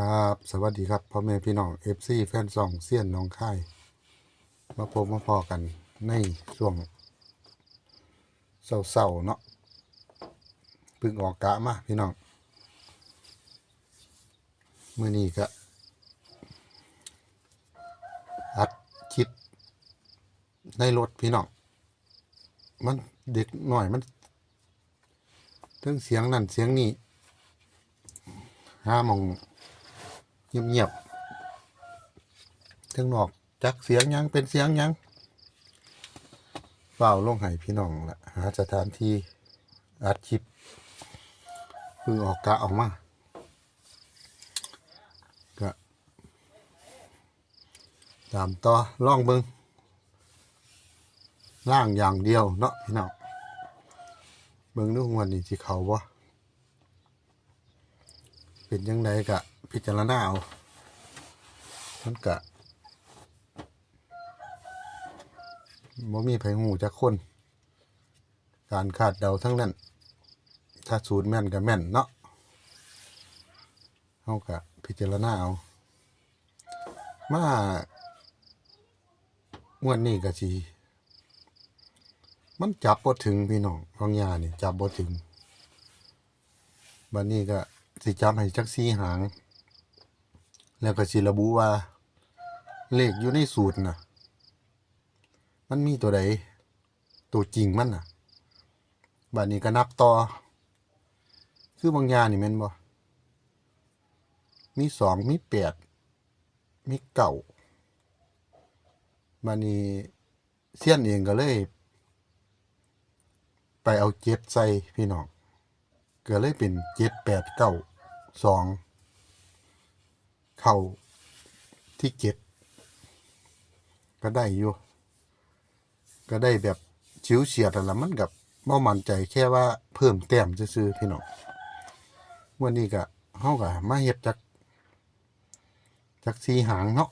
ครับ สวัสดีครับพ่อแม่พี่น้องเอฟซีแฟนซองเซียนน้องค่าย มาพบมาพอกันในช่วงเศร้าๆเนาะเพึ่งออกกะมาพี่น้องเมื่อนี้ก็อัดคลิปในรถพี่น้องมันเด็กหน่อยมันเรื่องเสียงนั่นเสียงนี้ห้ามอง เงียบๆทั้งนอกจักเสียงยังเป็นเสียงยังเปล่าลงให้พี่น้องละหาสถานที่อัดคลิปเพิ่งออกกะออกมาก็ตามต่อล่องเบิงล่างอย่างเดียวเนาะพี่น้องเบิงดูวันนี้ที่เขาบ่ เป็นยังไงกะ พิจารณาเอามันกะบ่มีไผหูจักคน การคาดเดาทั้งนั้น ถ้าสูตรแม่นก็แม่นเนาะเฮากะพิจารณาเอา มางวดนี้ก็สิมันจับบ่ถึงพี่น้องของยานี่จับบ่ถึงบัดนี้ก็ สิจับให้จักสีหาง แล้วก็สิระบุว่า เลขอยู่ในสูตรนะมันมีตัวใด ตัวจริงมันน่ะบัดนี้ก็นับต่อ คือบางยานี่แม่นบ่มีสองมีแปดมีเก่าบัดนี้เสี้ยนเองก็เลย ไปเอาเจ็ดใส่พี่น้อง ก็เลยเป็นเจ็ดแปดเก้าสองเข้าที่เจ็ดก็ได้อยู่ ก็ได้แบบชิวเฉียดอะไรมันกับบ่มั่นใจแค่ว่าเพิ่มแต้มซื่อพี่น้องวันนี้ก็เฮาก็มาเฮ็ดจักจักสีหางเนาะ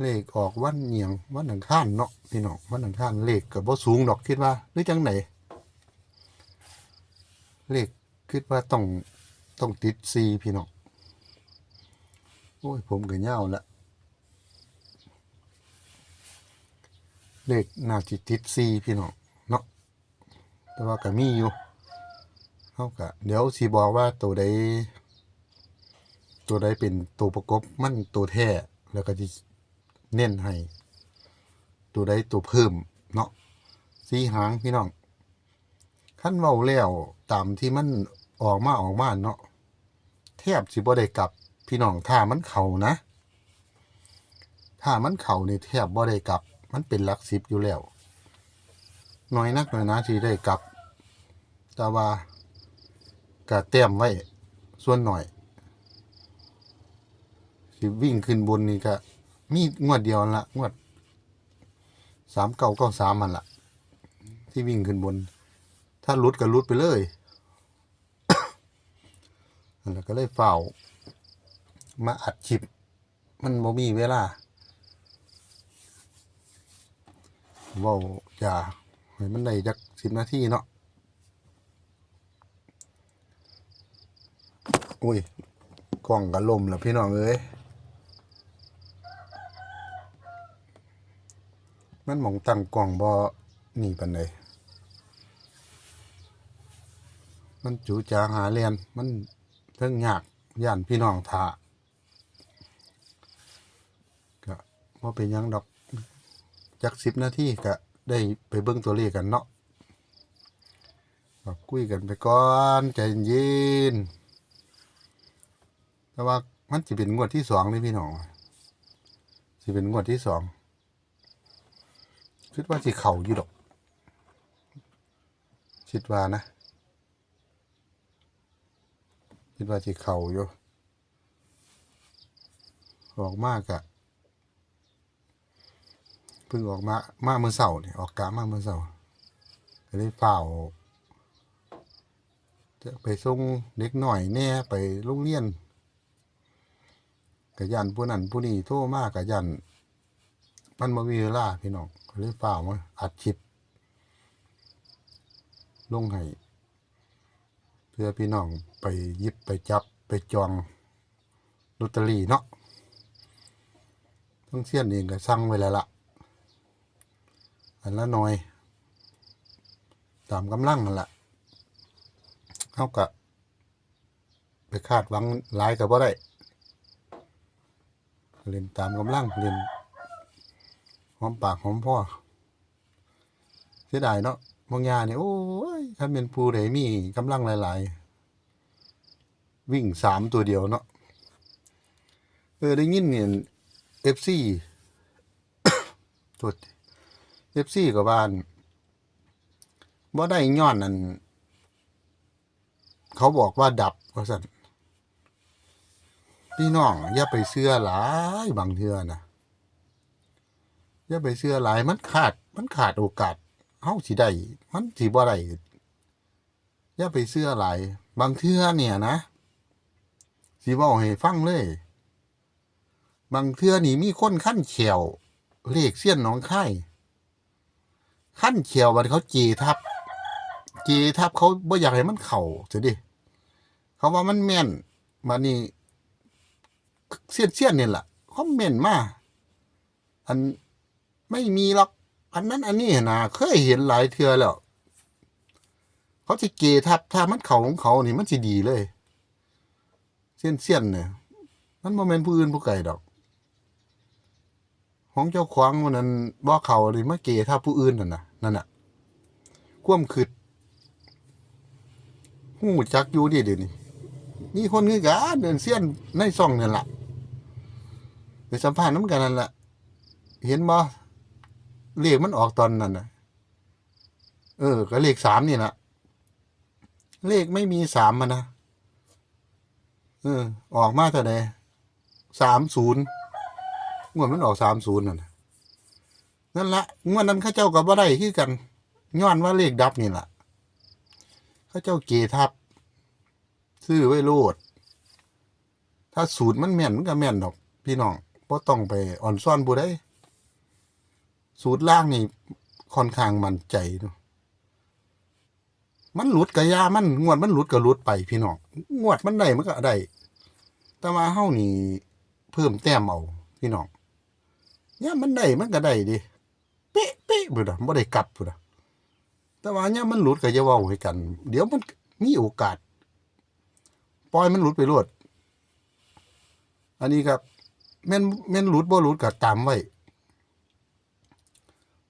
เลขออกวันเหียงวันอังคารเนาะพี่น้องวันอังคารเลขก็บ่สูงดอกคิดว่าหรือจังไหน เลขคิดว่าต้องต้องติดซีพี่น้องโอ้ย ผมก็เหงาละเลขน่าจิติดซีพี่น้องเนาะแต่ว่าก็มีอยู่เขาก็เดี๋ยวสีบอกว่าตัวใดตัวใดเป็นตัวประกบมันตัวแท้แล้วก็จะเน้นให้ ตัวใดตัวเพิ่มเนาะสีหางพี่น้อง ขั้นเว้าแล้วตามที่มันออกมาออกมาเนาะแทบสิบ่ได้กลับพี่น้องถ้ามันเข่านะ ถ้ามันเข่านี่แทบบ่ได้กลับ มันเป็นลักสิบอยู่แล้วน้อยนักหน้อยนะที่ได้กลับ แต่ว่าก็เตรียมไว้ ส่วนหน่อย สิวิ่งขึ้นบนนี่ก็มีงวดเดียวละงวดสามเก้าเก้าสามมันละที่วิ่งขึ้นบน ถ้าหลุดก็หลุดไปเลยแหละก็เลยเฝ้า มาอัดคลิป มันบ่มีเวลาเว้าอย่าให้มันได้จักสิบนาทีเนาะอุ้ยกล้องก็ล่มแล้วพี่น้องเอ้ยมันมองตั้งกล้องบ่นี่ปานใด มันจูจาหาเรียนมันเพิ่งยากย่านพี่น้องท่าก็ว่าเป็นยังดอกจากสิบนาทีก็ได้ไปเบิ่งตัวเลขกันเนาะก็คุยกันไปก่อนใจเย็นแต่ว่ามันจะเป็นงวดที่สองเลยพี่น้องสิเป็นงวดที่สองคิดว่าสิเข่าอยู่ดอกคิดว่านะ คิดว่าสิเข่าอยู่ออกมากอะเพิ่งออกมามาเมื่อเสาร์นี่ออกกะมาเมื่อเสาร์ก็เลยเฝ้าจะไปส่งเด็กหน่อยแน่ไปโรงเรียนกะยันผู้นั้นผู้นี้โทรมากกะยันมันมามีเวลาพี่น้องก็เลยเฝ้ามาอัดคลิปลงให้ เพื่อพี่น้องไปยิบไปจับไปจองลอตเตอรี่เนาะทั้งเสี้ยนเองก็สั่งไว้แล้วล่ะอันละหน่อย ตามกำลังนั่นละเขาก็ไปคาดหวังหลายก็บ่ได้เล่นตามกำลังเล่นหอมปากหอมพ่อเสียดายเนาะ บางยาเนี่ยโอ้ยถ้าเป็นผู้ใดมีกำลังหลาย ๆ วิ่งสามตัวเดียวเนาะเออได้ยินเนี่ยเอฟซีตัวเอฟซีกับบ้านบ่ได้ย้อนนั่นเขาบอกว่าดับว่าสั่นพี่น้องอย่าไปเชื่อหลายบางเทื่อนะอย่าไปเชื่อหลายมันขาด มันขาดโอกาส เฮาสิได้มันสิบ่ได้อย่าไปเชื่อหลายบางเทื่อเนี่ยนะสิเว้าให้ฟังเลย บางเทื่อนี่มีคนขั้นเขียวเลขเสี้ยนหนองค่ขั้นเขียวบัดเขาจีทับจีทับเขาบ่อยากให้มันเข่าจะดิเขาว่ามันแม่นบัดนี้เสี้ยนเสี้ยนเนี่ยแหละคอมเมนมากอันไม่มีหรอก อันนั้นอันนี้นะเคยเห็นหลายเทือแล้ว เขาจะเกทับถ้ามันเขาของเขานี่มันสิดีเลย เส้นเส้นเนี่ยมันโมเมนผู้อื่นผู้ไก่ดอก ของเจ้าขวางวันนั้นบ่เขาเลยมาเกทับผู้อื่นนั่นน่ะนั่นน่ะความคืดหูจักอยู่ดิเดี๋ยวนี้มีคนคือกันเดินเสี้ยนในซ่องนั่นแหละไปสัมภาษณ์น้ำกันนั่นแหละเห็นบ่ เลขมันออกตอนนั้นนะเออ ก็เลขสามนี่แหละเลขไม่มีสามมันนะเออ ออกมาเท่าไหร่สามศูนย์งวดมันออกสามศูนย์นั่นน่ะนั่นละงวดนั้นข้าเจ้ากับว่าได้คือกันย้อนว่าเลขดับนี่แหละข้าเจ้าเกทับ ซื้อไว้โลด ถ้าสูตรมันแม่นมันก็แม่นดอก พี่น้องเพราะต้องไปอ่อนซ่อนผู้ใด สูตรล่างนี่ค่อนข้างมั่นใจเนาะมันหลุดกระยามันงวดมันหลุดก็หลุดไปพี่น้องงวดมันได้มันก็ได้แต่ว่าเฮานี่เพิ่มแต้มเอาพี่น้องเนี่ยมันได้มันก็ได้ดิเป๊ะเป๊ะบ่ดะบ่ได้กลับบ่ดะแต่ว่าเนี่ยมันหลุดก็อย่าว้าให้กัน เดี๋ยวมันมีโอกาสปล่อยมันหลุดไปรวดอันนี้ครับแม่นแม่นหลุดบ่หลุดก็ตามไว้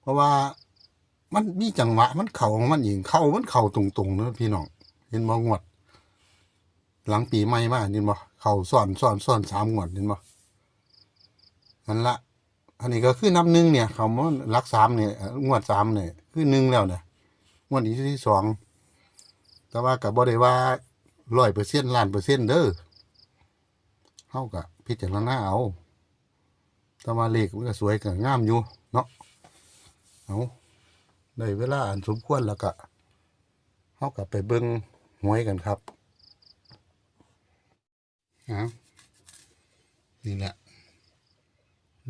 เพราะว่ามันมีจังหวะ มันเข่าของมันเองเข้ามันเข่าตรงๆเนอะพี่น้องเห็นบ่งวด หลังปีใหม่มาเห็นบ่เข่าซ้อนซ้อนซ้อนสามงวดเห็นบ่นั่นละอันนี้ก็คือนับหนึ่งเนี่ยเขามันรักสามเนี่ยงวดสามเนี่ยคือหนึ่งแล้วเนี่ยงวดนี้ที่สองแต่ว่ากับบ่ได้ว่าร้อยเปอร์เซ็นต์ล้านเปอร์เซ็นต์เด้อเฮาก็พิจารณาเอาแต่ว่าเลขมันก็สวยก็งามอยู่ เอาได้เวลาอันสมควรแล้วก็เฮาก็ไปเบิ่งหวยกันครับเอานี่แหละ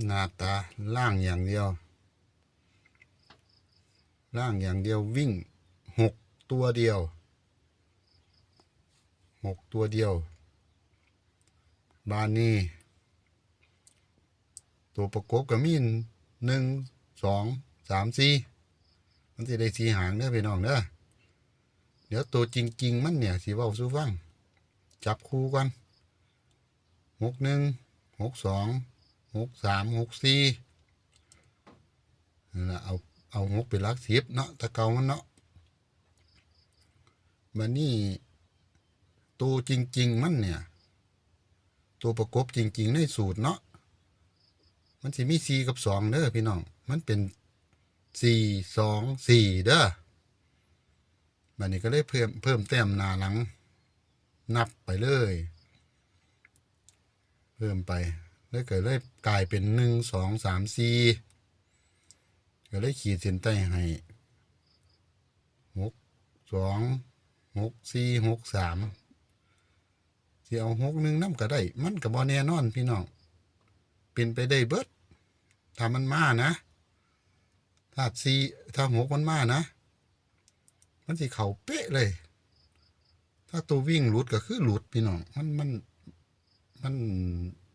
หน้าตาล่างอย่างเดียว ล่างอย่างเดียววิ่งหกตัวเดียวหกตัวเดียว บานนี้ตัวประกบก็มีหนึ่งสอง สามสี่มันจะได้สีหางเด้อพี่น้องเด้อเดี๋ยวตัวจริง ๆ มันเนี่ยสีเว้าสู้ฟัง จับคู่กันหกหนึ่งหกสองหกสามหกสี่นั่นล่ะเอาเอาหกเป็นลักสิบเนาะตะเกามันเนาะบันนี้ตัวจริง ๆ มันเนี่ย ตัวประกบจริง ๆ ในสูตรเนาะมันจะมีสี่กับสองเด้อพี่น้อง มันเป็น สี่สองสี่เด้อบัดนี้ก็เลยเพิ่มเพิ่มแต้มหนาหลัง นับไปเลย เพิ่มไป แล้วก็เลยกลายเป็นหนึ่งสองสามสี่ก็เลยขีดเส้นใต้ให้หกสองหกสี่หกสามสิเอาหกหนึ่งน้ำก็ได้ มันก็บ่แน่นอนพี่น้องเป็นไปได้เบิดถ้ามันมานะ ถ้าสี่ถ้าหกมันมานะ มันสิเข่าเป๊ะเลย ถ้าตัววิ่งหลุดก็คือหลุดพี่น้อง มันมันมัน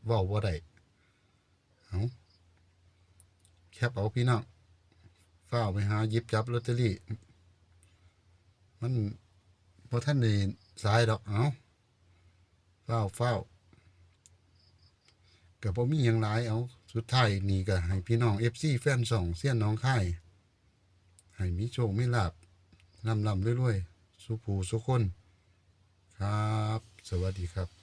เว้าบ่าได้เอาแคปเอาพี่น้องเฝ้าไปหายิบจับลอตเตอรี่ มันบ่ทันได้สายดอกเอาเฝ้าวฝ้า ก็บ่มีหยังหลายเอา สุดท้ายนี่ก็ให้พี่น้อง FC แฟนสองเสี้ยนน้องค่ายให้มีโชคมีลาบลำลำรวยๆสุภูสุคน ครับ สวัสดีครับ